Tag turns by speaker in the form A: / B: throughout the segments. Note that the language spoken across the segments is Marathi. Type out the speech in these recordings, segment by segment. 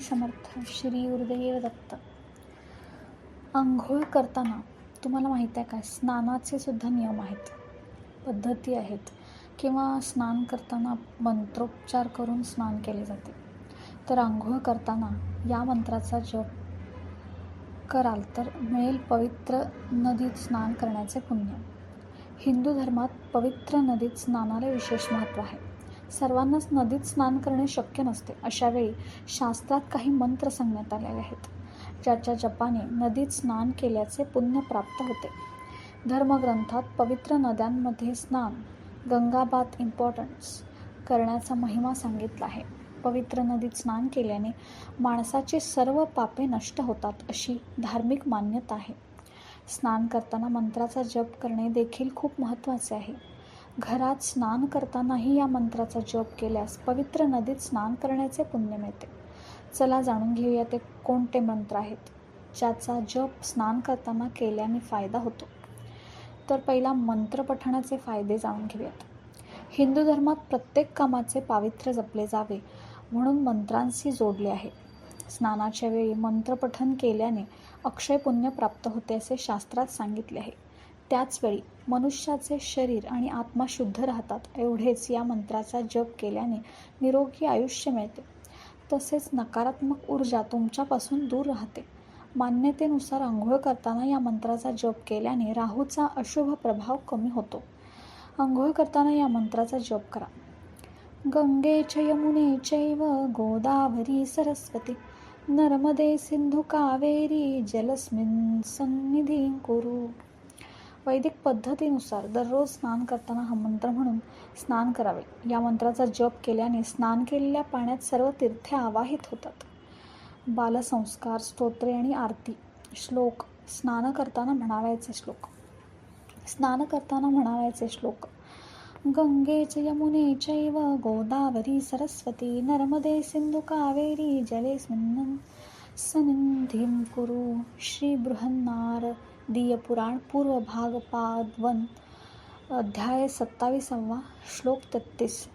A: समर्थ श्री गुरुदेव दत्त. आंघोळ करताना तुम्हाला माहीत आहे काय स्नानाचे सुद्धा नियम आहेत पद्धती आहेत किंवा स्नान करताना मंत्रोपचार करून स्नान केले जाते. तर आंघोळ करताना या मंत्राचा जप कराल तर मिळेल पवित्र नदीत स्नान करण्याचे पुण्य. हिंदू धर्मात पवित्र नदीत स्नानाला विशेष महत्त्व आहे. सर्वांनाच नदीत स्नान करणे शक्य नसते अशावेळी शास्त्रात काही मंत्र सांगण्यात आलेले आहेत. ज्याच्या जपाने नदीत स्नान केल्याचे पुण्य प्राप्त होते. धर्मग्रंथात पवित्र नद्यांमध्ये स्नान गंगाबात इम्पॉर्टन्स करण्याचा महिमा सांगितला आहे. पवित्र नदीत स्नान केल्याने माणसाची सर्व पापे नष्ट होतात अशी धार्मिक मान्यता आहे. स्नान करताना मंत्राचा जप करणे देखील खूप महत्त्वाचे आहे. घरात स्नान करतानाही या मंत्राचा जप केल्यास पवित्र नदीत स्नान करण्याचे पुण्य मिळते. चला जाणून घेऊया ते कोणते मंत्र आहेत. ज्याचा जप स्नान करताना केल्याने फायदा होतो. तर पहिला मंत्र पठणाचे फायदे जाणून घेऊयात. हिंदू धर्मात प्रत्येक कामाचे पावित्र्य जपले जावे म्हणून मंत्रांशी जोडले आहे. स्नानाच्या वेळी मंत्रपठन केल्याने अक्षय पुण्य प्राप्त होते असे शास्त्रात सांगितले आहे. त्याचवेळी मनुष्याचे शरीर आणि आत्मा शुद्ध राहतात एवढेच या मंत्राचा जप केल्याने निरोगी आयुष्य मिळते. तसेच नकारात्मक ऊर्जा तुमच्यापासून दूर राहते. मान्यतेनुसार आंघोळ करताना या मंत्राचा जप केल्याने राहूचा अशुभ प्रभाव कमी होतो. आंघोळ करताना या मंत्राचा जप करा. गंगे च यमुने चैव गोदावरी सरस्वती नर्मदे सिंधू कावेरी जलस्मिन सन्निधी कुरु। वैदिक पद्धतीनुसार दररोज स्नान करताना हा मंत्र म्हणून स्नान करावे. या मंत्राचा जप केल्याने स्नान केलेल्या पाण्यात सर्व तीर्थे आवाहित होतात. बालसंस्कार स्तोत्रे आणि आरती श्लोक स्नान करताना म्हणावायचे श्लोक. स्नान करताना म्हणावायचे श्लोक. गंगे च यमुने चैव गोदावरी सरस्वती नर्मदे सिंधू कावेरी जलेस्मिन् सनिधिं कुरु श्री दीयपुराण पुराण पूर्व भाग पादवन अध्याय सत्तावीसावा श्लोक तेहतीस.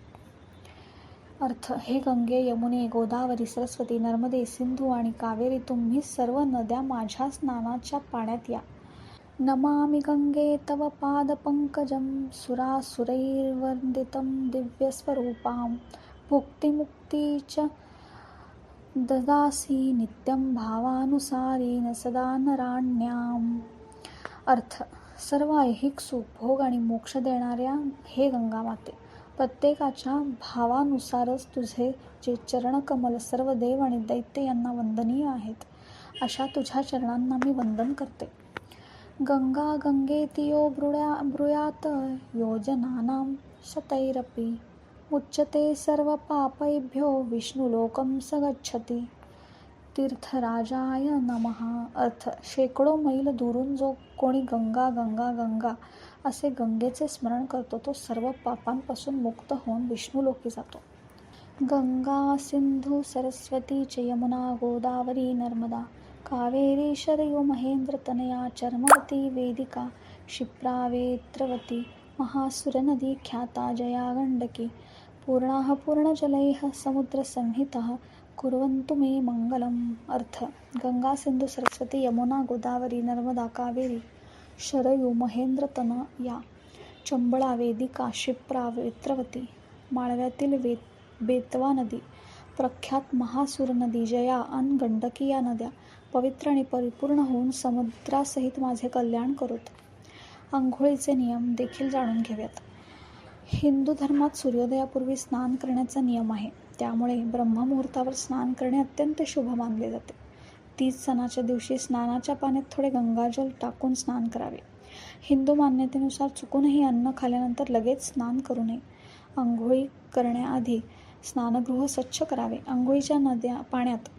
A: अर्थ हे गंगे यमुने गोदावरी सरस्वती नर्मदे सिंधू आणि कावेरी तुम्ही सर्व नद्या माझ्या स्नानाच्या पाण्यात या. नमामि गंगे तव पादपङ्कजं सुरासुरैर्वन्दितं दिव्यस्वरूपां. भुक्तिमुक्ति च ददासी नित्यं भावानुसारेण सदा नराण्याम्. अर्थ. सर्व ऐहिक सुख भोग आणि मोक्ष देणाऱ्या हे गंगामाते. प्रत्येकाच्या भावानुसारच तुझे जे चरणकमल सर्व देव आणि दैत्य यांना वंदनीय आहेत अशा तुझ्या चरणांना मी वंदन करते. गंगा गंगेतियो ब्रुड्या ब्रुयात योजनानां शतैरपी. उच्यते सर्व पापैभ्यो विष्णुलोकं स गच्छति तीर्थराजाय नमः. अर्थ शेकडो मैल दुरून जो कोणी गंगा गंगा गंगा असे गंगेचे स्मरण करतो तो सर्व पापांपासून मुक्त होऊन विष्णुलोकी जातो. गंगा सिंधू सरस्वती च यमुना गोदावरी नर्मदा कावेरी शरयू महेंद्रतनया चर्मवती वेदिका क्षिप्रावेत्रवती महासुरनदी ख्याता जया गण्डकी पूर्णाः पूर्णजलैः समुद्रसंहितः कुर्वन्तु मे मङ्गलम्। अर्थ गंगा सिंधू सरस्वती यमुना गोदावरी नर्मदा कावेरी शरयू महेंद्रतन या चंबळा वेदिका शिप्रा वेत्रवती माळव्यातील वे बेतवा नदी प्रख्यात महासूर नदी जया अन गंडकी या नद्या पवित्र आणि परिपूर्ण होऊन समुद्रासहित माझे कल्याण करोत। आंघोळीचे नियम देखील जाणून घेऊयात। हिंदू धर्मात सूर्योदयापूर्वी स्नान करण्याचा नियम आहे। त्यामुळे ब्रह्ममुहूर्तावर स्नान करणे अत्यंत शुभ मानले जाते. तीच सणाच्या दिवशी स्नानाच्या पाण्यात थोडे गंगाजल टाकून स्नान करावे. हिंदू मान्यतेनुसार चुकूनही अन्न खाल्यानंतर लगेच स्नान करू नये. आंघोळी करण्याआधी स्नानगृह स्वच्छ करावे. आंघोळीच्या नद्या पाण्यात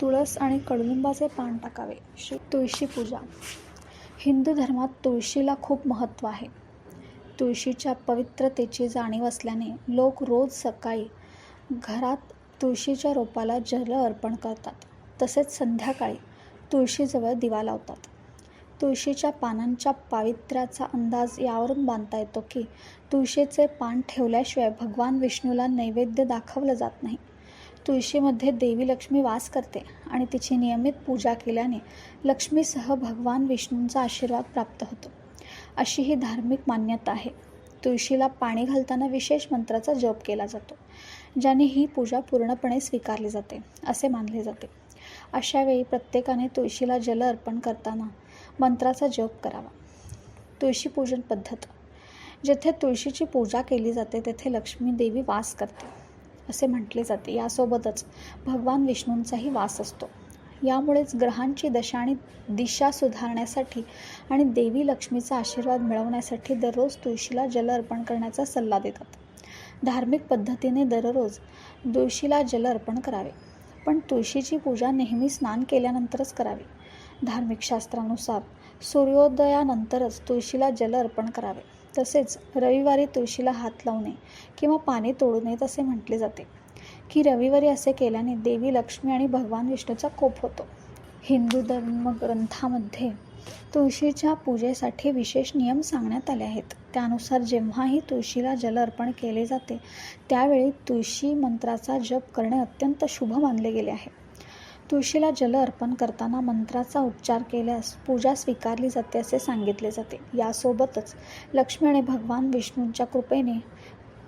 A: तुळस आणि कडुलिंबाचे पान टाकावे. श्री तुळशी पूजा. हिंदू धर्मात तुळशीला खूप महत्त्व आहे. तुळशीच्या पवित्रतेची जाणीव असल्याने लोक रोज सकाळी घरात तुळशीच्या रोपाला जल अर्पण करतात. तसेच संध्याकाळी तुळशीजवळ दिवा लावतात. तुळशीच्या पानांच्या पावित्र्याचा अंदाज यावरून बांधता येतो की तुळशीचे पान ठेवल्याशिवाय भगवान विष्णूला नैवेद्य दाखवलं जात नाही. तुळशीमध्ये देवी लक्ष्मी वास करते आणि तिची नियमित पूजा केल्याने लक्ष्मीसह भगवान विष्णूंचा आशीर्वाद प्राप्त होतो. अशी ही धार्मिक मान्यता आहे. तुळशीला पाणी घालताना विशेष मंत्राचा जप केला जातो. ज्याने ही पूजा पूर्णपणे स्वीकारली जाते असे मानले जाते. अशावेळी प्रत्येकाने तुळशीला जल अर्पण करताना मंत्राचा जप करावा. तुळशी पूजन पद्धत. जेथे तुळशीची पूजा केली जाते तेथे लक्ष्मी देवी वास करते असे म्हटले जाते. यासोबतच भगवान विष्णूंचाही वास असतो. यामुळेच ग्रहांची दशा आणि दिशा सुधारण्यासाठी आणि देवी लक्ष्मीचा आशीर्वाद मिळवण्यासाठी दररोज तुळशीला जल अर्पण करण्याचा सल्ला देतात. धार्मिक पद्धतीने दररोज तुळशीला जल अर्पण करावे. पण तुळशीची पूजा नेहमी स्नान केल्यानंतरच करावी. धार्मिक शास्त्रानुसार सूर्योदयानंतरच तुळशीला जल अर्पण करावे. तसेच रविवारी तुळशीला हात लावणे किंवा पाने तोडू नयेत असे म्हटले जाते. की रविवारी असे केल्याने देवी लक्ष्मी आणि भगवान विष्णूचा कोप होतो. हिंदू धर्मग्रंथामध्ये तुळशीच्या पूजेसाठी विशेष नियम सांगण्यात आले आहेत. त्यानुसार जेव्हाही तुळशीला जल अर्पण केले जाते त्यावेळी तुळशी मंत्राचा जप करणे अत्यंत शुभ मानले गेले आहे. तुळशीला जल अर्पण करताना मंत्राचा उच्चार केल्यास पूजा स्वीकारली जाते असे सांगितले जाते. यासोबतच लक्ष्मी आणि भगवान विष्णूंच्या कृपेने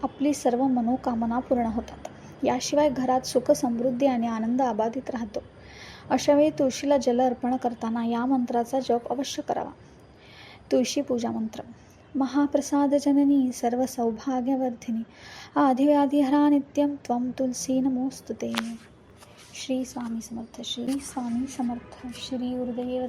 A: आपली सर्व मनोकामना पूर्ण होतात. याशिवाय घरात सुख समृद्धी आणि आनंद अबाधित राहतो. अशावेळी तुळशीला जल अर्पण करताना या मंत्राचा जप अवश्य करावा. तुळशी पूजा मंत्र. महाप्रसाद जननी सर्व सौभाग्यवर्धिनी. आधिव्याधिहरा नित्यम त्वं तुलसी नमोस्तुते श्री स्वामी समर्थ श्री स्वामी समर्थ श्री गुरुदेव